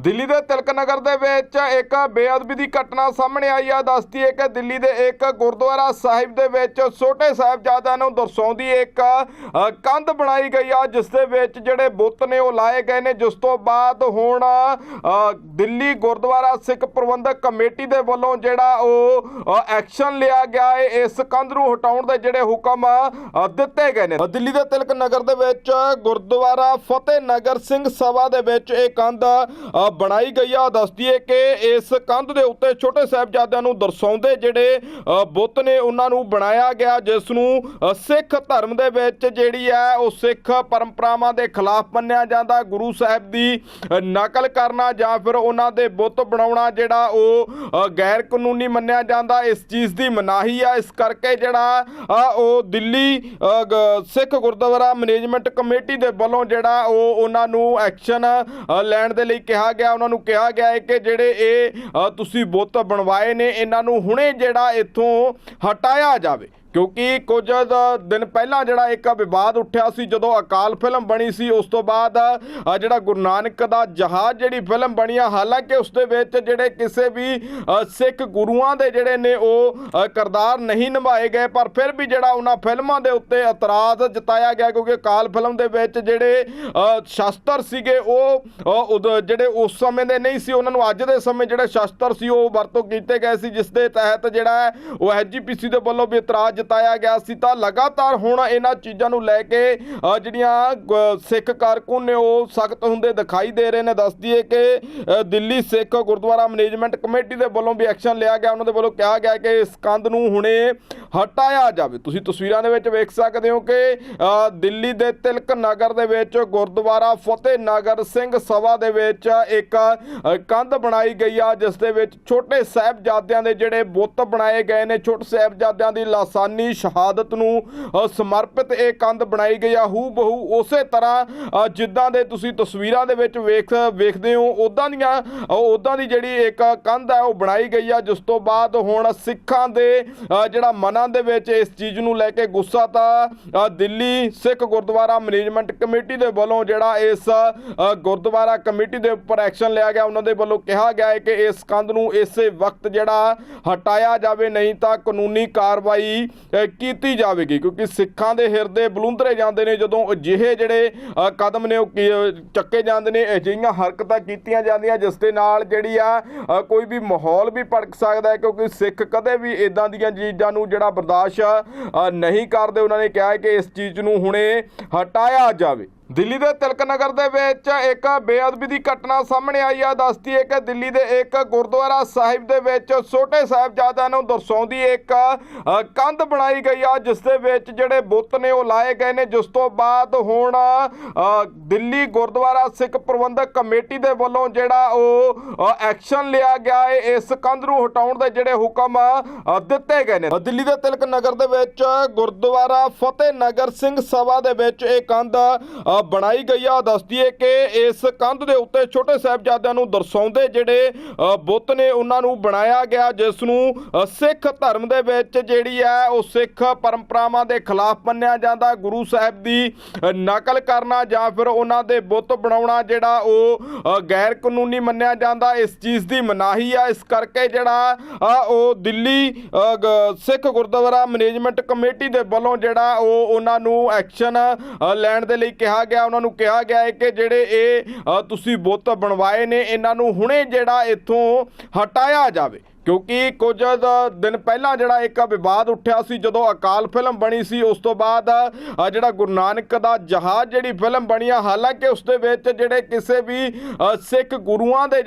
ਦਿੱਲੀ ਦੇ ਤਿਲਕ ਨਗਰ ਦੇ ਵਿੱਚ ਇੱਕ ਬੇਅਦਬੀ ਦੀ ਘਟਨਾ ਸਾਹਮਣੇ ਆਈ ਆ। ਦੱਸਦੀ ਹੈ ਕਿ ਦਿੱਲੀ ਦੇ ਇੱਕ ਗੁਰਦੁਆਰਾ ਸਾਹਿਬ ਦੇ ਵਿੱਚ ਛੋਟੇ ਸਾਹਿਬਜ਼ਾਦਿਆਂ ਨੂੰ ਦਰਸਾਉਂਦੀ ਇੱਕ ਕੰਧ ਬਣਾਈ ਗਈ ਆ, ਜਿਸ ਦੇ ਵਿੱਚ ਜਿਹੜੇ ਬੁੱਤ ਨੇ ਉਹ ਲਾਏ ਗਏ ਨੇ। ਜਿਸ ਤੋਂ ਬਾਅਦ ਹੁਣ ਦਿੱਲੀ ਗੁਰਦੁਆਰਾ ਸਿੱਖ ਪ੍ਰਬੰਧਕ ਕਮੇਟੀ ਦੇ ਵੱਲੋਂ ਜਿਹੜਾ ਉਹ ਐਕਸ਼ਨ ਲਿਆ ਗਿਆ ਹੈ ਇਸ ਕੰਧ ਨੂੰ ਹਟਾਉਣ ਦੇ ਜਿਹੜੇ ਹੁਕਮ ਦਿੱਤੇ ਗਏ ਨੇ। ਦਿੱਲੀ ਦੇ ਤਿਲਕ ਨਗਰ ਦੇ ਵਿੱਚ ਗੁਰਦੁਆਰਾ ਫਤਿਹ ਨਗਰ ਸਿੰਘ ਸਭਾ ਦੇ ਵਿੱਚ ਇਹ ਕੰਧ ਬਣਾਈ ਗਈ ਆ। ਦੱਸਦੀ ਹੈ ਕਿ ਇਸ ਕੰਧ ਦੇ ਉੱਤੇ ਛੋਟੇ ਸਾਹਿਬਜ਼ਾਦਿਆਂ ਨੂੰ ਦਰਸਾਉਂਦੇ ਜਿਹੜੇ ਬੁੱਤ ਨੇ ਉਹਨਾਂ ਨੂੰ ਬਣਾਇਆ ਗਿਆ, ਜਿਸ ਨੂੰ ਸਿੱਖ ਧਰਮ ਦੇ ਵਿੱਚ ਜਿਹੜੀ ਹੈ ਉਹ ਸਿੱਖ ਪਰੰਪਰਾਵਾਂ ਦੇ ਖਿਲਾਫ ਮੰਨਿਆ ਜਾਂਦਾ। ਗੁਰੂ ਸਾਹਿਬ ਦੀ ਨਕਲ ਕਰਨਾ ਜਾਂ ਫਿਰ ਉਹਨਾਂ ਦੇ ਬੁੱਤ ਬਣਾਉਣਾ ਜਿਹੜਾ ਉਹ ਗੈਰ ਕਾਨੂੰਨੀ ਮੰਨਿਆ ਜਾਂਦਾ, ਇਸ ਚੀਜ਼ ਦੀ ਮਨਾਹੀ ਆ। ਇਸ ਕਰਕੇ ਜਿਹੜਾ ਉਹ ਦਿੱਲੀ ਸਿੱਖ ਗੁਰਦੁਆਰਾ ਮੈਨੇਜਮੈਂਟ ਕਮੇਟੀ ਦੇ ਵੱਲੋਂ ਜਿਹੜਾ ਉਹ ਉਹਨਾਂ ਨੂੰ ਐਕਸ਼ਨ ਲੈਣ ਦੇ ਲਈ ਕਿਹਾ ਗਿਆ ਉਹਨਾਂ ਨੂੰ ਕਿਹਾ ਗਿਆ ਹੈ ਕਿ ਜਿਹੜੇ ਇਹ ਤੁਸੀਂ ਬੁੱਤ ਬਣਵਾਏ ਨੇ, ਇਹਨਾਂ ਨੂੰ ਹੁਣੇ ਜਿਹੜਾ ਇੱਥੋਂ ਹਟਾਇਆ ਜਾਵੇ। ਕਿਉਂਕਿ ਕੁਝ ਦਿਨ ਪਹਿਲਾਂ ਜਿਹੜਾ ਇੱਕ ਵਿਵਾਦ ਉੱਠਿਆ ਸੀ ਜਦੋਂ ਅਕਾਲ ਫਿਲਮ ਬਣੀ ਸੀ ਉਸ ਤੋਂ ਬਾਅਦ ਜਿਹੜਾ ਗੁਰੂ ਨਾਨਕ ਦਾ ਜਹਾਜ਼ ਜਿਹੜੀ ਫਿਲਮ ਬਣੀ ਆ ਹਾਲਾਂਕਿ ਉਸ ਦੇ ਵਿੱਚ ਜਿਹੜੇ ਕਿਸੇ ਵੀ ਸਿੱਖ ਗੁਰੂਆਂ ਦੇ ਜਿਹੜੇ ਨੇ ਉਹ ਅ, ਕਿਰਦਾਰ ਨਹੀਂ ਨਿਭਾਏ ਗਏ ਪਰ ਫਿਰ ਵੀ ਜਿਹੜਾ ਉਹਨਾਂ ਫਿਲਮਾਂ ਦੇ ਉੱਤੇ ਇਤਰਾਜ਼ ਜਤਾਇਆ ਗਿਆ ਕਿਉਂਕਿ ਅਕਾਲ ਫਿਲਮ ਦੇ ਵਿੱਚ ਜਿਹੜੇ ਸ਼ਸਤਰ ਸੀਗੇ ਉਹ ਜਿਹੜੇ ਉਸ ਸਮੇਂ ਦੇ ਨਹੀਂ ਸੀ ਉਹਨਾਂ ਨੂੰ ਅੱਜ ਦੇ ਸਮੇਂ ਜਿਹੜੇ ਸ਼ਸਤਰ ਸੀ ਉਹ ਵਰਤੋਂ ਕੀਤੇ ਗਏ ਸੀ ਜਿਸ ਦੇ ਤਹਿਤ ਜਿਹੜਾ ਹੈ ਉਹ ਐਸਜੀਪੀਸੀ ਦੇ ਵੱਲੋਂ ਵੀ ਇਤਰਾਜ਼ ਜਤਾਇਆ ਗਿਆ ਸੀ ਤਾਂ ਲਗਾਤਾਰ ਹੁਣ ਇਹਨਾਂ ਚੀਜ਼ਾਂ ਨੂੰ ਲੈ ਕੇ ਜਿਹੜੀਆਂ ਸਿੱਖ ਕਾਰਕੁਨ ਨੇ ਉਹ ਸਖਤ ਹੁੰਦੇ ਦਿਖਾਈ ਦੇ ਰਹੇ ਨੇ। ਦੱਸਦੀ ਹੈ ਕਿ ਦਿੱਲੀ ਸਿੱਖ ਗੁਰਦੁਆਰਾ ਮੈਨੇਜਮੈਂਟ ਕਮੇਟੀ ਦੇ ਵੱਲੋਂ ਵੀ ਐਕਸ਼ਨ ਲਿਆ ਗਿਆ। ਉਹਨਾਂ ਦੇ ਵੱਲੋਂ ਕਿਹਾ ਗਿਆ ਕਿ ਇਸ ਕੰਧ ਨੂੰ ਹੁਣੇ ਹਟਾਇਆ ਜਾਵੇ। ਤੁਸੀਂ ਤਸਵੀਰਾਂ ਦੇ ਵਿੱਚ ਵੇਖ ਸਕਦੇ ਹੋ ਕਿ ਦਿੱਲੀ ਦੇ ਤਿਲਕ ਨਗਰ ਦੇ ਵਿੱਚ ਗੁਰਦੁਆਰਾ ਫਤਿਹ ਨਗਰ ਸਿੰਘ ਸਭਾ ਦੇ ਵਿੱਚ ਇੱਕ ਕੰਧ ਬਣਾਈ ਗਈ ਆ, ਜਿਸ ਦੇ ਵਿੱਚ ਛੋਟੇ ਸਾਹਿਬਜ਼ਾਦਿਆਂ ਦੇ ਜਿਹੜੇ ਬੁੱਤ ਬਣਾਏ ਗਏ ਨੇ। ਛੋਟੇ ਸਾਹਿਬਜ਼ਾਦਿਆਂ ਦੀ ਲਾਸਾਨੀ ਸ਼ਹਾਦਤ ਨੂੰ ਸਮਰਪਿਤ ਇਹ ਕੰਧ ਬਣਾਈ ਗਈ ਆ ਹੂ ਬਹੂ ਉਸੇ ਤਰ੍ਹਾਂ ਜਿੱਦਾਂ ਦੇ ਤੁਸੀਂ ਤਸਵੀਰਾਂ ਦੇ ਵਿੱਚ ਵੇਖ, ਵੇਖਦੇ ਹੋ ਉਦਾਂ ਦੀਆਂ ਉਦਾਂ ਦੀ ਜਿਹੜੀ ਇੱਕ ਕੰਧ ਹੈ ਉਹ ਬਣਾਈ ਗਈ ਆ, ਜਿਸ ਤੋਂ ਬਾਅਦ ਹੁਣ ਸਿੱਖਾਂ ਦੇ ਜਿਹੜਾ ਮਨਾਂ ਦੇ ਵਿੱਚ ਇਸ ਚੀਜ਼ ਨੂੰ ਲੈ ਕੇ ਗੁੱਸਾ ਤਾਂ ਦਿੱਲੀ ਸਿੱਖ ਗੁਰਦੁਆਰਾ ਮੈਨੇਜਮੈਂਟ ਕਮੇਟੀ ਦੇ ਵੱਲੋਂ ਜਿਹੜਾ ਇਸ ਗੁਰਦੁਆਰਾ ਕਮੇਟੀ ਦੇ ਉੱਪਰ ਐਕਸ਼ਨ ਲਿਆ ਗਿਆ, ਉਹਨਾਂ ਦੇ ਵੱਲੋਂ ਕਿਹਾ ਗਿਆ ਹੈ ਕਿ ਇਸ ਕੰਧ ਨੂੰ ਇਸੇ ਵਕਤ ਜਿਹੜਾ ਹਟਾਇਆ ਜਾਵੇ, ਨਹੀਂ ਤਾਂ ਕਾਨੂੰਨੀ ਕਾਰਵਾਈ ਕੀਤੀ ਜਾਵੇਗੀ, ਕਿਉਂਕਿ ਸਿੱਖਾਂ ਦੇ ਹਿਰਦੇ ਬਲੁੰਦਰੇ ਜਾਂਦੇ ਨੇ ਜਦੋਂ ਅਜਿਹੇ ਜਿਹੜੇ ਕਦਮ ਨੇ ਉਹ ਕੀ- ਚੱਕੇ ਜਾਂਦੇ ਨੇ, ਅਜਿਹੀਆਂ ਹਰਕਤਾਂ ਕੀਤੀਆਂ ਜਾਂਦੀਆਂ, ਜਿਸ ਦੇ ਨਾਲ ਜਿਹੜੀ ਆ ਕੋਈ ਵੀ ਮਾਹੌਲ ਵੀ ਭੜਕ ਸਕਦਾ ਹੈ, ਕਿਉਂਕਿ ਸਿੱਖ ਕਦੇ ਵੀ ਇਦਾਂ ਦੀਆਂ ਚੀਜ਼ਾਂ ਨੂੰ ਜਿਹੜਾ ਬਰਦਾਸ਼ਤ ਨਹੀਂ ਕਰਦੇ। ਉਹਨਾਂ ਨੇ ਕਿਹਾ ਕਿ ਇਸ ਚੀਜ਼ ਨੂੰ ਹੁਣੇ ਹਟਾਇਆ ਜਾਵੇ। ਦਿੱਲੀ ਦੇ ਤਿਲਕ ਨਗਰ ਦੇ ਵਿੱਚ ਇੱਕ ਬੇਅਦਬੀ ਦੀ ਘਟਨਾ ਸਾਹਮਣੇ ਆਈ ਆ। ਦੱਸਦੀ ਹੈ ਕਿ ਦਿੱਲੀ ਦੇ ਇੱਕ ਗੁਰਦੁਆਰਾ ਸਾਹਿਬ ਦੇ ਵਿੱਚ ਛੋਟੇ ਸਾਹਿਬਜ਼ਾਦਿਆਂ ਨੂੰ ਦਰਸਾਉਂਦੀ ਇੱਕ ਕੰਧ ਬਣਾਈ ਗਈ ਆ, ਜਿਸ ਦੇ ਵਿੱਚ ਜਿਹੜੇ ਬੁੱਤ ਨੇ ਉਹ ਲਾਏ ਗਏ ਨੇ। ਜਿਸ ਤੋਂ ਬਾਅਦ ਹੁਣ ਦਿੱਲੀ ਗੁਰਦੁਆਰਾ ਸਿੱਖ ਪ੍ਰਬੰਧਕ ਕਮੇਟੀ ਦੇ ਵੱਲੋਂ ਜਿਹੜਾ ਉਹ ਐਕਸ਼ਨ ਲਿਆ ਗਿਆ ਹੈ ਇਸ ਕੰਧ ਨੂੰ ਹਟਾਉਣ ਦੇ ਜਿਹੜੇ ਹੁਕਮ ਦਿੱਤੇ ਗਏ ਨੇ। ਦਿੱਲੀ ਦੇ ਤਿਲਕ ਨਗਰ ਦੇ ਵਿੱਚ ਗੁਰਦੁਆਰਾ ਫਤਿਹ ਨਗਰ ਸਿੰਘ ਸਭਾ ਦੇ ਵਿੱਚ ਇਹ ਕੰਧ ਬਣਾਈ ਗਈ ਆ। ਦੱਸਦੀ ਹੈ ਕਿ ਇਸ ਕੰਧ ਦੇ ਉੱਤੇ ਛੋਟੇ ਸਾਹਿਬਜ਼ਾਦਿਆਂ ਨੂੰ ਦਰਸਾਉਂਦੇ ਜਿਹੜੇ ਬੁੱਤ ਨੇ ਉਹਨਾਂ ਨੂੰ ਬਣਾਇਆ ਗਿਆ, ਜਿਸ ਨੂੰ ਸਿੱਖ ਧਰਮ ਦੇ ਵਿੱਚ ਜਿਹੜੀ ਹੈ ਉਹ ਸਿੱਖ ਪਰੰਪਰਾਵਾਂ ਦੇ ਖਿਲਾਫ ਮੰਨਿਆ ਜਾਂਦਾ। ਗੁਰੂ ਸਾਹਿਬ ਦੀ ਨਕਲ ਕਰਨਾ ਜਾਂ ਫਿਰ ਉਹਨਾਂ ਦੇ ਬੁੱਤ ਬਣਾਉਣਾ ਜਿਹੜਾ ਉਹ ਗੈਰ ਕਾਨੂੰਨੀ ਮੰਨਿਆ ਜਾਂਦਾ, ਇਸ ਚੀਜ਼ ਦੀ ਮਨਾਹੀ ਆ। ਇਸ ਕਰਕੇ ਜਿਹੜਾ ਉਹ ਦਿੱਲੀ ਸਿੱਖ ਗੁਰਦੁਆਰਾ ਮੈਨੇਜਮੈਂਟ ਕਮੇਟੀ ਦੇ ਵੱਲੋਂ ਜਿਹੜਾ ਉਹ ਉਹਨਾਂ ਨੂੰ ਐਕਸ਼ਨ ਲੈਣ ਦੇ ਲਈ ਕਿਹਾ ਗਿਆ ਉਹਨਾਂ ਨੂੰ ਕਿਹਾ ਗਿਆ ਹੈ ਕਿ ਜਿਹੜੇ ਇਹ ਤੁਸੀਂ ਬੁੱਤ ਬਣਵਾਏ ਨੇ ਇਹਨਾਂ ਨੂੰ ਹੁਣੇ ਜਿਹੜਾ ਇੱਥੋਂ ਹਟਾਇਆ ਜਾਵੇ। ਕਿਉਂਕਿ ਕੁਝ ਦਿਨ ਪਹਿਲਾਂ ਜਿਹੜਾ ਇੱਕ ਵਿਵਾਦ ਉੱਠਿਆ ਸੀ ਜਦੋਂ ਅਕਾਲ ਫਿਲਮ ਬਣੀ ਸੀ ਉਸ ਤੋਂ ਬਾਅਦ ਜਿਹੜਾ ਗੁਰੂ ਨਾਨਕ ਦਾ ਜਹਾਜ਼ ਜਿਹੜੀ ਫਿਲਮ ਬਣੀ ਆ ਹਾਲਾਂਕਿ ਉਸ ਦੇ ਵਿੱਚ ਜਿਹੜੇ ਕਿਸੇ ਵੀ ਅ, ਸਿੱਖ ਗੁਰੂਆਂ ਦੇ